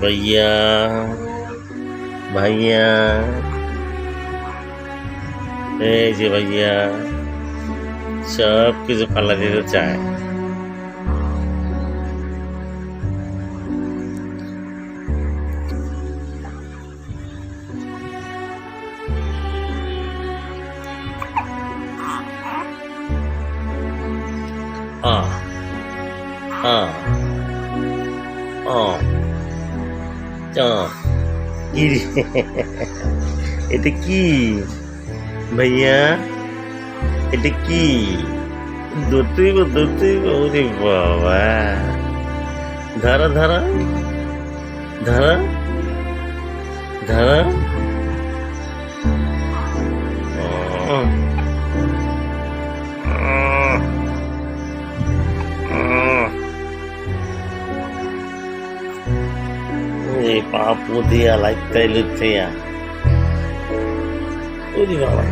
ভাইয়া ভাইয়া এই যে ভাইয়া সব কিছু পাল্লা দিতে চায় এটা কি? ভাইয়া এটা কি? ধরতেই ধরতেই ওরে বাবা। ধারা ধারা। ধারা। ধারা। এই পাপু দিয়া লাইতাই লুতাইয়া ওরে বাবা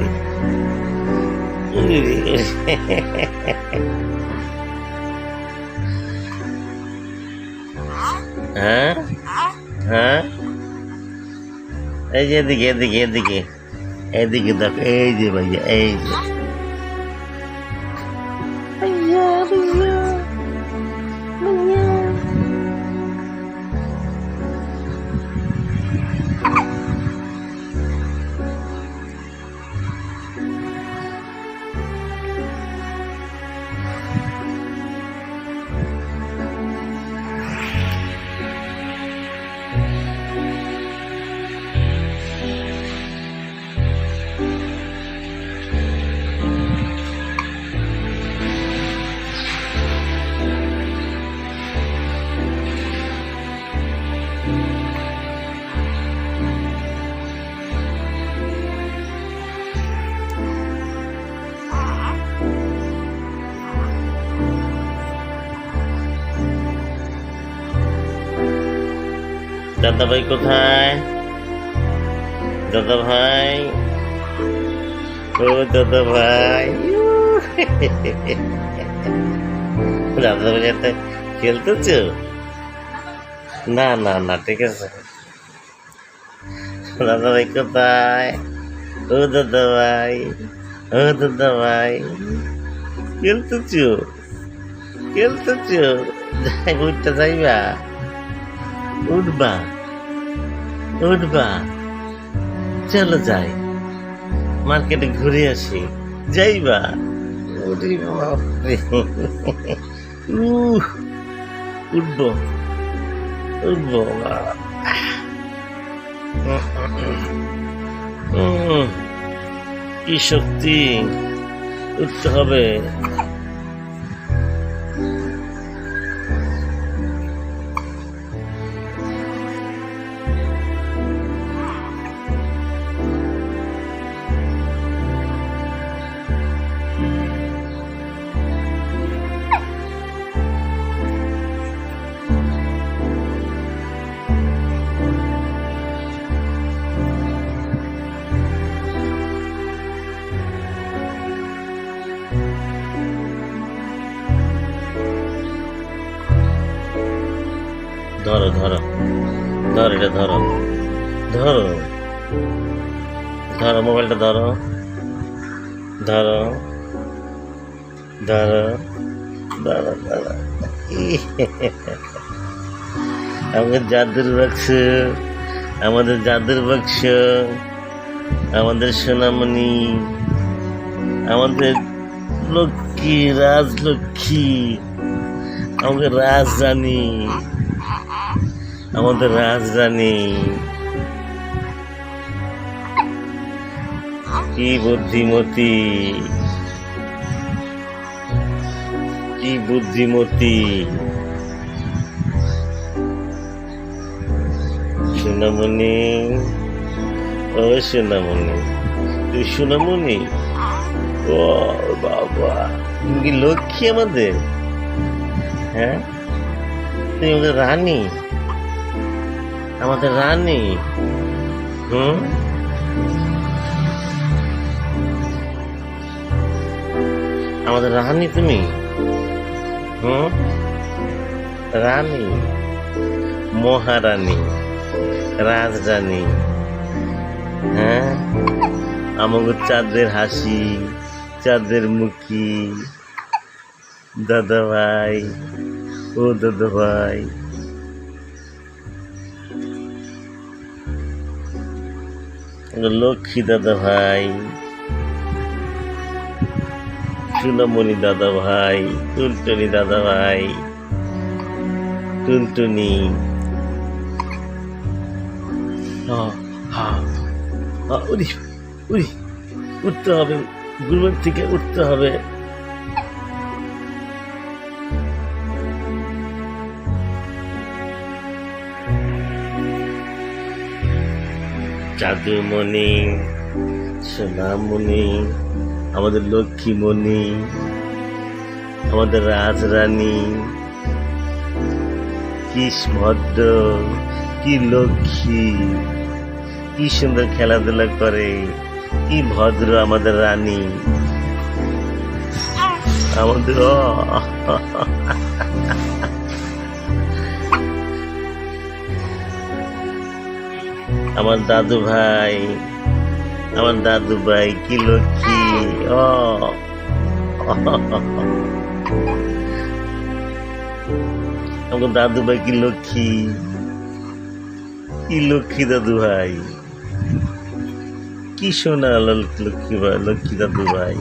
হ্যাঁ? হ্যাঁ? এই যে এদিকে এদিকে এদিকে। এদিকে দেখ, এই যে ভাইয়া, এই যে। দাদা ভাই কোথায়? দাদা ভাই? ও দাদা ভাই। দাদা ভাই সাথে খেলতেছ? না না না, ঠিক আছে। দাদা ভাই কোথায়? ও দাদা ভাই। ও দাদা ভাই। খেলতেছ? খেলতেছ? যাই বুঝতে যাইবা। উঠবা। উঠবা চলো যাই। মার্কেটে ঘুরে আসি। যাইবা? উঠবো উঠবো কি শক্তি? উঠতে হবে। ধরো। ধরো এটা, ধরো। ধরো। ধরো, মোবাইলটা ধরো। ধরো। ধরো। ধরো ধরো। আমাদের জাদুর বাক্স, আমাদের জাদুর বাক্স, আমাদের সোনামণি, আমাদের লক্ষ্মী, রাজলক্ষ্মী, আমাদের রাজরানী আমাদের রাজরানী। কি বুদ্ধিমতী। কি বুদ্ধিমতী। সোনামণি, ও সোনামণি, তুই সোনামণি? ও বাবা, তুমি কি লক্ষ্মী আমাদের? হ্যাঁ? তুমি আমাদের রানী? আমাদের রানী। হুম? আমাদের রানী তুমি? হুম? রানী। মহারানী। রাজরানী। হ্যাঁ? আমাকে চাঁদের হাসি, চাঁদের মুখী। দাদা ভাই ও দাদা ভাই লক্ষ্মী দাদা ভাই চুনামণি দাদা ভাই, টুনটুনি দাদা ভাই, টুনটুনি। উঠতে হবে গুরুবার থেকে উঠতে হবে। জাদুমণি, সোনামণি, আমাদের লক্ষ্মীমণি, আমাদের রাজরানী, কি ভদ্র, কি লক্ষ্মী, কি সুন্দর খেলাধুলা করে, কি ভদ্র আমাদের রানী। আমাদের আমার দাদু ভাই, আমার দাদু ভাই, কি লক্ষ্মী? ও। আমার দাদু ভাই, কি লক্ষ্মী? কি লক্ষ্মী দাদু ভাই? কি ল- লক্ষ্মী ভাই, লক্ষ্মী দাদু ভাই?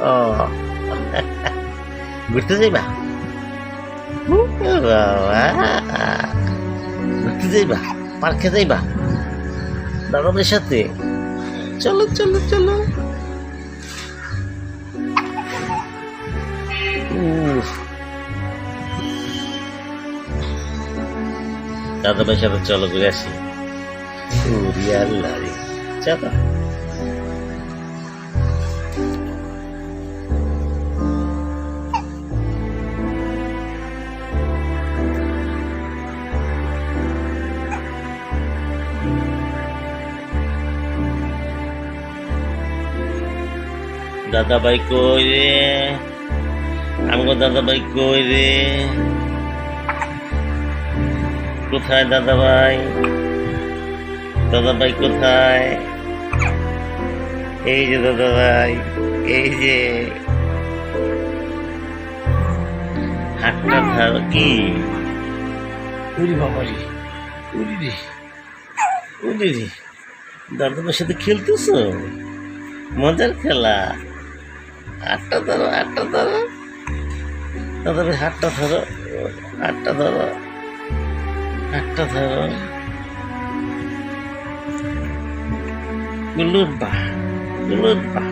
ও। ঘুরতে যাইবা? ঘুরতে যাইবা? পার্কে যাইবা? দাদাদের সাথে। চলো চলো চলো। দাদা ভাই সাথে চলো, ঘুরে আসি। উরি আল্লাহ রে। চলো দাদা ভাই কই রে? আমগো দাদা ভাই কই রে? কোথায় দাদা ভাই? দাদা ভাই কোথায়? এই যে দাদা ভাই, এই যে। হাতটা ধার কি? উরি বাবারি রে রে দাদা সাথে খেলতেছো? মজার খেলা। হাতটা ধরো হাতটা ধরো। ভাই হাতটা ধরো হাতটা ধরো হাতটা ধরো। গুলুর বা গুলুর বা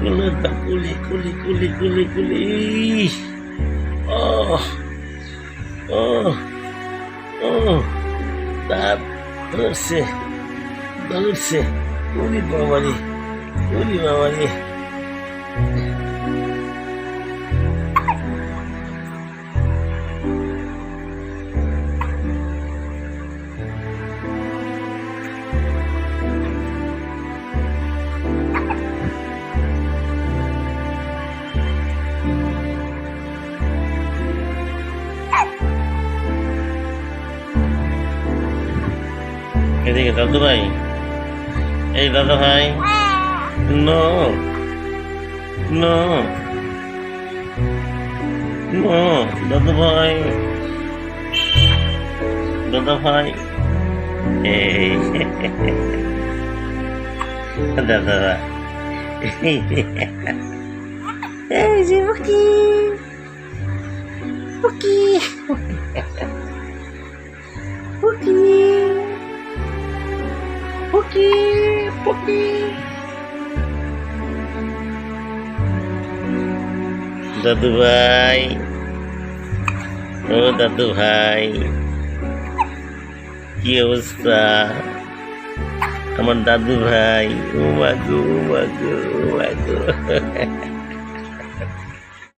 গুলুর বা কুলি কুলি কুলি কুলি কুলি ও ও ও দাঁত ধরছে ধরছে। উনি বাবারি উনি বাবারি। এদিকে দাদু ভাই। এই দাদা ভাই। নো। নো। নো, দাদু ভাই। দাদা ভাই। এই। দাদা ভাই। এই যে পকি। পকি। পকি। পকি Pookie. দাদু ভাই। ও দাদু ভাই। কি অবস্থা? আমার দাদু ভাই। ও মাগু মাগু মাগো